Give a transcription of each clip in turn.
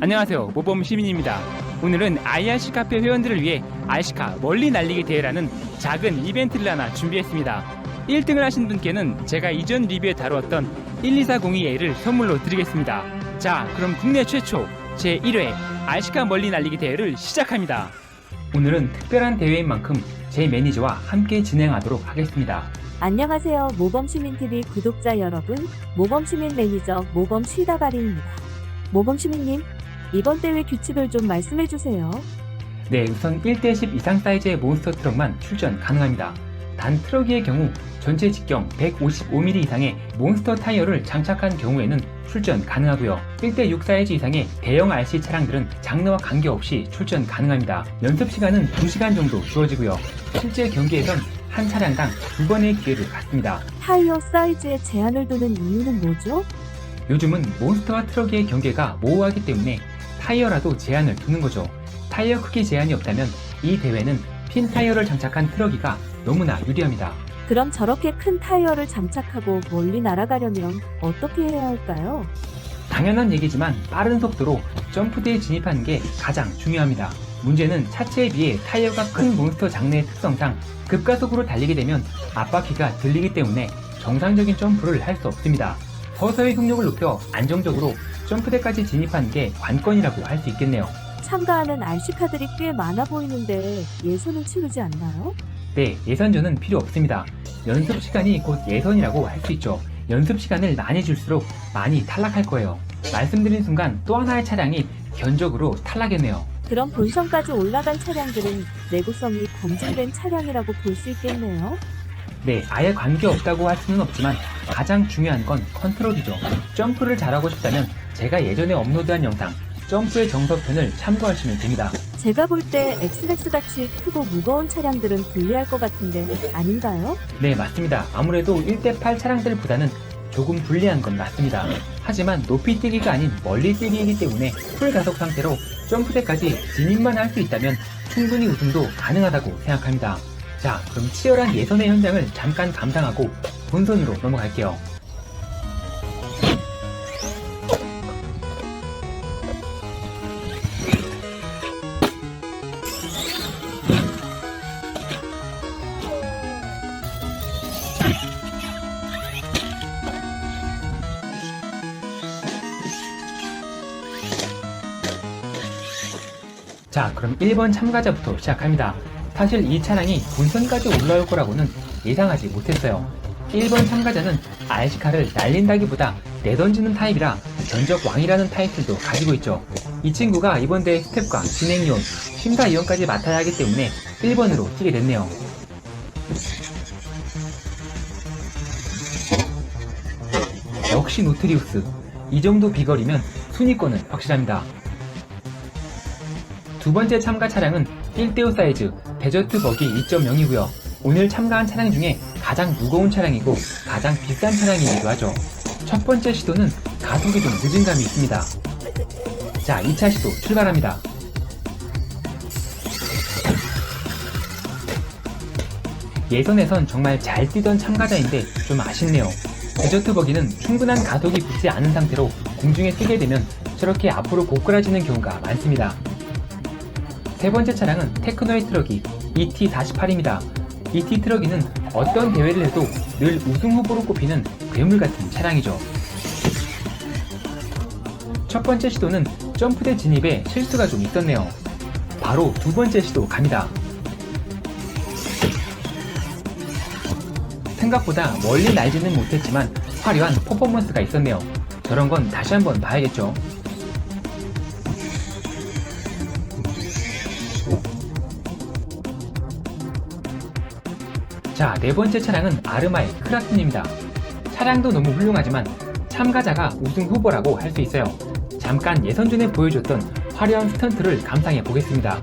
안녕하세요. 모범 시민입니다. 오늘은 IRC 카페 회원들을 위해 RC카 멀리 날리기 대회라는 작은 이벤트를 하나 준비했습니다. 1등을 하신 분께는 제가 이전 리뷰에 다루었던 12402A를 선물로 드리겠습니다. 자, 그럼 국내 최초 제1회 RC카 멀리 날리기 대회를 시작합니다. 오늘은 특별한 대회인 만큼 제 매니저와 함께 진행하도록 하겠습니다. 안녕하세요. 모범시민TV 구독자 여러분. 모범시민 매니저 모범 쉬다가리입니다. 모범시민님, 이번 대회 규칙을 좀 말씀해 주세요. 네, 우선 1대10 이상 사이즈의 몬스터 트럭만 출전 가능합니다. 단 트럭의 경우 전체 직경 155mm 이상의 몬스터 타이어를 장착한 경우에는 출전 가능하고요. 1대6 사이즈 이상의 대형 RC 차량들은 장르와 관계없이 출전 가능합니다. 연습 시간은 2시간 정도 주어지고요. 실제 경기에선 한 차량당 두 번의 기회를 갖습니다. 타이어 사이즈에 제한을 두는 이유는 뭐죠? 요즘은 몬스터와 트럭의 경계가 모호하기 때문에 타이어라도 제한을 두는 거죠. 타이어 크기 제한이 없다면 이 대회는 핀 타이어를 장착한 트럭이가 너무나 유리합니다. 그럼 저렇게 큰 타이어를 장착하고 멀리 날아가려면 어떻게 해야 할까요? 당연한 얘기지만 빠른 속도로 점프대에 진입하는 게 가장 중요합니다. 문제는 차체에 비해 타이어가 큰 몬스터 장르의 특성상 급가속으로 달리게 되면 앞바퀴가 들리기 때문에 정상적인 점프를 할 수 없습니다. 서서히 속력을 높여 안정적으로 점프대까지 진입하는 게 관건이라고 할 수 있겠네요. 참가하는 RC카들이 꽤 많아 보이는데 예선은 치르지 않나요? 네, 예선전은 필요 없습니다. 연습 시간이 곧 예선이라고 할 수 있죠. 연습 시간을 많이 줄수록 많이 탈락할 거예요. 말씀드린 순간 또 하나의 차량이 견적으로 탈락했네요. 그럼 본선까지 올라간 차량들은 내구성이 검증된 차량이라고 볼 수 있겠네요. 네, 아예 관계없다고 할 수는 없지만 가장 중요한 건 컨트롤이죠. 점프를 잘하고 싶다면 제가 예전에 업로드한 영상 점프의 정석편을 참고하시면 됩니다. 제가 볼 때 엑스렉스 같이 크고 무거운 차량들은 불리할 것 같은데 아닌가요? 네, 맞습니다. 아무래도 1대8 차량들보다는 조금 불리한 건 맞습니다. 하지만 높이 뛰기가 아닌 멀리 뛰기이기 때문에 풀 가속 상태로 점프대까지 진입만 할 수 있다면 충분히 우승도 가능하다고 생각합니다. 자, 그럼 치열한 예선의 현장을 잠깐 감상하고 본선으로 넘어갈게요. 자, 그럼 1번 참가자부터 시작합니다. 사실 이 차량이 본선까지 올라올 거라고는 예상하지 못했어요. 1번 참가자는 RC카를 날린다기보다 내던지는 타입이라 견적 왕이라는 타이틀도 가지고 있죠. 이 친구가 이번 대회 스텝과 진행위원, 심사위원까지 맡아야 하기 때문에 1번으로 뛰게 됐네요. 역시 노트리우스. 이 정도 비거리면 순위권은 확실합니다. 두 번째 참가 차량은 1대5 사이즈 데저트 버기 2.0이고요. 오늘 참가한 차량 중에 가장 무거운 차량이고 가장 비싼 차량이기도 하죠. 첫 번째 시도는 가속이 좀 늦은 감이 있습니다. 자, 2차 시도 출발합니다. 예선에선 정말 잘 뛰던 참가자인데 좀 아쉽네요. 데저트 버기는 충분한 가속이 붙지 않은 상태로 공중에 뜨게 되면 저렇게 앞으로 고꾸라지는 경우가 많습니다. 세 번째 차량은 테크노의 트럭이 ET48입니다. ET 트럭이는 어떤 대회를 해도 늘 우승 후보로 꼽히는 괴물 같은 차량이죠. 첫 번째 시도는 점프대 진입에 실수가 좀 있었네요. 바로 두 번째 시도 갑니다. 생각보다 멀리 날지는 못했지만 화려한 퍼포먼스가 있었네요. 저런 건 다시 한번 봐야겠죠. 자, 네 번째 차량은 아르마의 크라슨입니다. 차량도 너무 훌륭하지만 참가자가 우승 후보라고 할 수 있어요. 잠깐 예선전에 보여줬던 화려한 스턴트를 감상해 보겠습니다.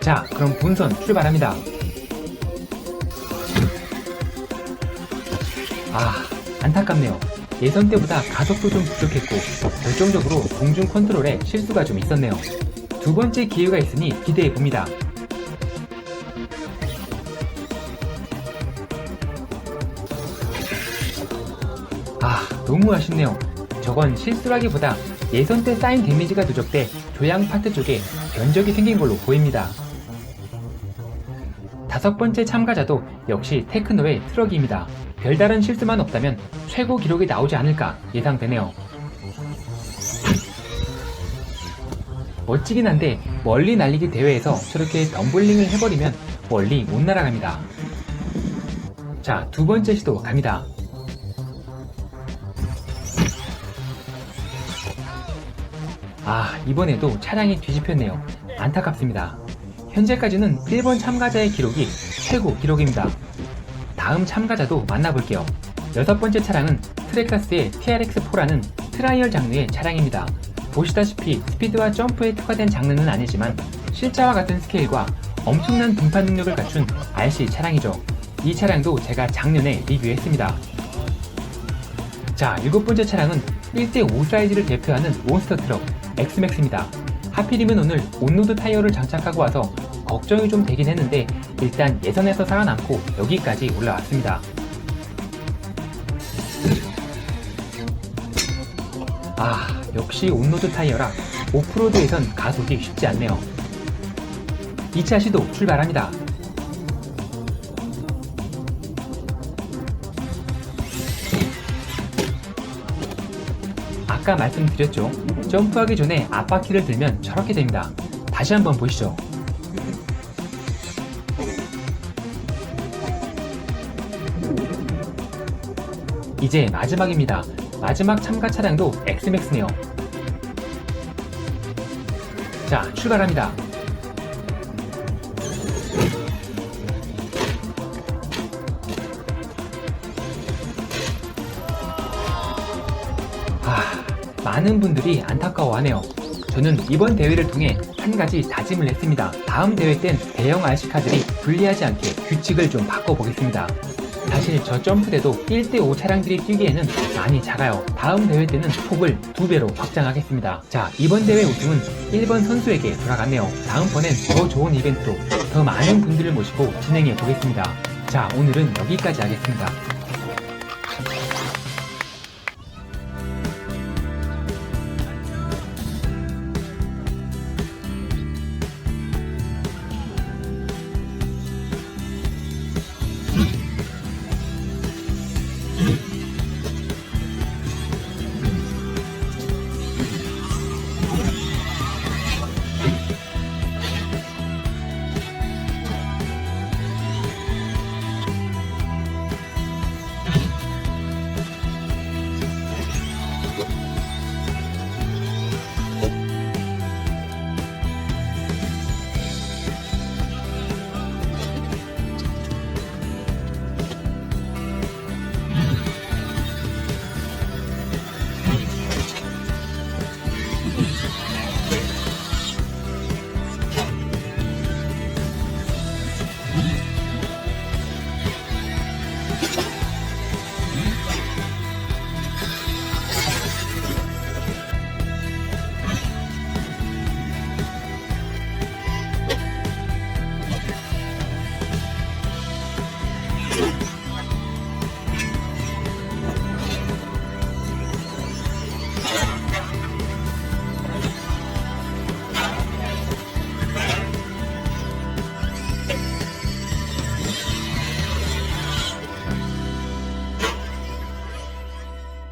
자, 그럼 본선 출발합니다. 아, 안타깝네요. 예선 때보다 가속도 좀 부족했고, 결정적으로 공중 컨트롤에 실수가 좀 있었네요. 두 번째 기회가 있으니 기대해 봅니다. 아, 너무 아쉽네요. 저건 실수라기보다 예선 때 쌓인 데미지가 누적돼 조향 파트 쪽에 변적이 생긴 걸로 보입니다. 다섯 번째 참가자도 역시 테크노의 트럭입니다. 별다른 실수만 없다면 최고 기록이 나오지 않을까 예상되네요. 멋지긴 한데 멀리 날리기 대회에서 저렇게 덤블링을 해버리면 멀리 못 날아갑니다. 자, 두 번째 시도 갑니다. 아, 이번에도 차량이 뒤집혔네요. 안타깝습니다. 현재까지는 1번 참가자의 기록이 최고 기록입니다. 다음 참가자도 만나볼게요. 여섯 번째 차량은 트레카스의 TRX4라는 트라이얼 장르의 차량입니다. 보시다시피 스피드와 점프에 특화된 장르는 아니지만 실자와 같은 스케일과 엄청난 등판 능력을 갖춘 RC 차량이죠. 이 차량도 제가 작년에 리뷰했습니다. 자, 일곱 번째 차량은 1대5 사이즈를 대표하는 몬스터 트럭 엑스맥스입니다. 하필이면 오늘 온로드 타이어를 장착하고 와서 걱정이 좀 되긴 했는데 일단 예선에서 살아남고 여기까지 올라왔습니다. 아, 역시 온로드 타이어라 오프로드에선 가속이 쉽지 않네요. 2차 시도 출발합니다. 아까 말씀드렸죠. 점프하기 전에 앞바퀴를 들면 저렇게 됩니다. 다시 한번 보시죠. 이제 마지막입니다. 마지막 참가 차량도 엑스맥스네요. 자, 출발합니다. 많은 분들이 안타까워하네요. 저는 이번 대회를 통해 한 가지 다짐을 했습니다. 다음 대회 땐 대형 RC카들이 불리하지 않게 규칙을 좀 바꿔보겠습니다. 사실 저 점프대도 1대5 차량들이 뛰기에는 많이 작아요. 다음 대회 때는 폭을 두 배로 확장하겠습니다. 자, 이번 대회 우승은 1번 선수에게 돌아갔네요. 다음번엔 더 좋은 이벤트로 더 많은 분들을 모시고 진행해 보겠습니다. 자, 오늘은 여기까지 하겠습니다. you.